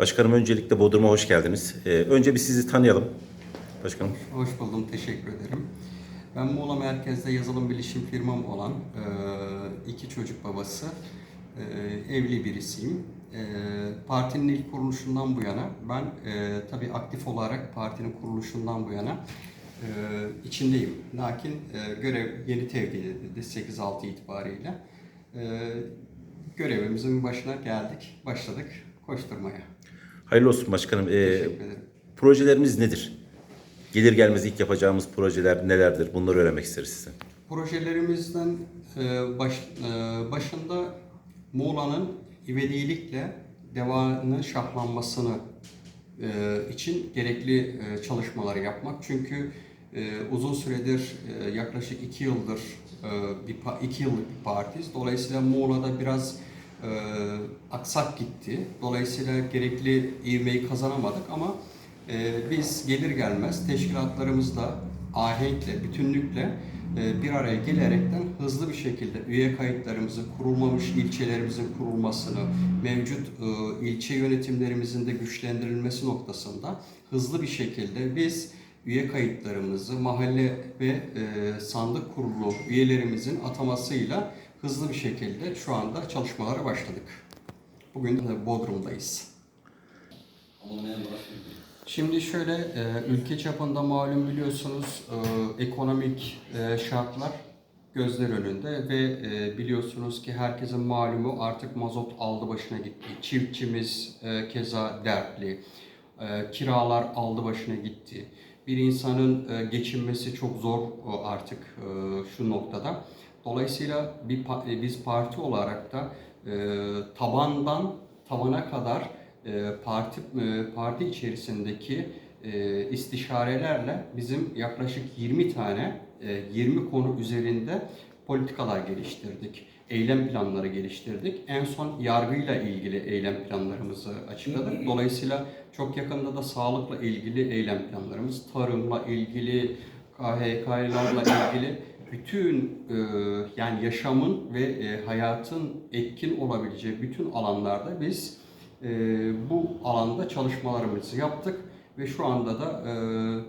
Başkanım öncelikle Bodrum'a hoş geldiniz. Ee, önce bir sizi tanıyalım. Başkanım. Hoş buldum, teşekkür ederim. Ben Muğla merkezde yazılım bilişim firmam olan e, iki çocuk babası, e, evli birisiyim. E, Partinin ilk kuruluşundan bu yana, ben tabii aktif olarak partinin kuruluşundan bu yana içindeyim. Lakin görev yeni tevdi edildi 8-6 itibariyle. Görevimizin başına geldik, başladık koşturmaya. Hayırlı olsun başkanım. Ee, projelerimiz nedir? Gelir gelmez ilk yapacağımız projeler nelerdir? Bunları öğrenmek isteriz sizden. Projelerimizden e, baş, e, başında Muğla'nın ivedilikle devanın şahlanmasını e, için gerekli e, çalışmaları yapmak. Çünkü e, uzun süredir e, yaklaşık iki yıldır e, bir iki yıllık bir partiyiz. Dolayısıyla Muğla'da biraz e, aksak gitti. Dolayısıyla gerekli ivmeyi kazanamadık ama e, biz gelir gelmez teşkilatlarımızla ahenkle, bütünlükle e, bir araya gelerekten hızlı bir şekilde üye kayıtlarımızı, kurulmamış ilçelerimizin kurulmasını, mevcut e, ilçe yönetimlerimizin de güçlendirilmesi noktasında hızlı bir şekilde biz üye kayıtlarımızı mahalle ve e, sandık kurulu üyelerimizin atamasıyla hızlı bir şekilde şu anda çalışmalara başladık. Bugün de Bodrum'dayız. Şimdi şöyle e, ülke çapında malum biliyorsunuz e, ekonomik e, şartlar gözler önünde ve biliyorsunuz ki herkesin malumu artık mazot aldı başına gitti. Çiftçimiz keza dertli. E, kiralar aldı başına gitti. Bir insanın e, geçinmesi çok zor e, artık e, şu noktada. Dolayısıyla bir biz parti olarak da tabandan tavana kadar parti parti içerisindeki istişarelerle bizim yaklaşık 20 tane e, 20 konu üzerinde politikalar geliştirdik. Eylem planları geliştirdik. En son yargıyla ilgili eylem planlarımızı açıkladık. Dolayısıyla çok yakında da sağlıkla ilgili eylem planlarımız, tarımla ilgili, KHK'larla ilgili bütün e, yani yaşamın ve e, hayatın etkin olabileceği bütün alanlarda biz e, bu alanda çalışmalarımızı yaptık ve şu anda da e,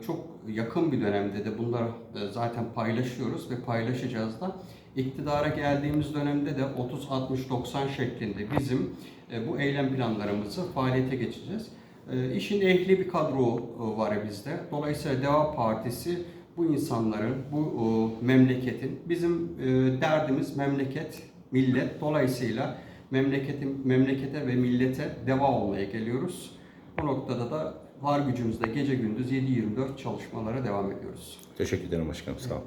çok yakın bir dönemde de bunları e, zaten paylaşıyoruz ve paylaşacağız da iktidara geldiğimiz dönemde de 30-60-90 şeklinde bizim e, bu eylem planlarımızı faaliyete geçeceğiz. E, işin ehli bir kadro e, var bizde. Dolayısıyla Deva Partisi bu insanların, bu e, memleketin, bizim e, derdimiz memleket, millet. Dolayısıyla memleketin, memlekete ve millete deva olmaya geliyoruz. Bu noktada da var gücümüzle gece gündüz 7-24 çalışmalara devam ediyoruz. Teşekkür ederim başkanım. Sağ olun.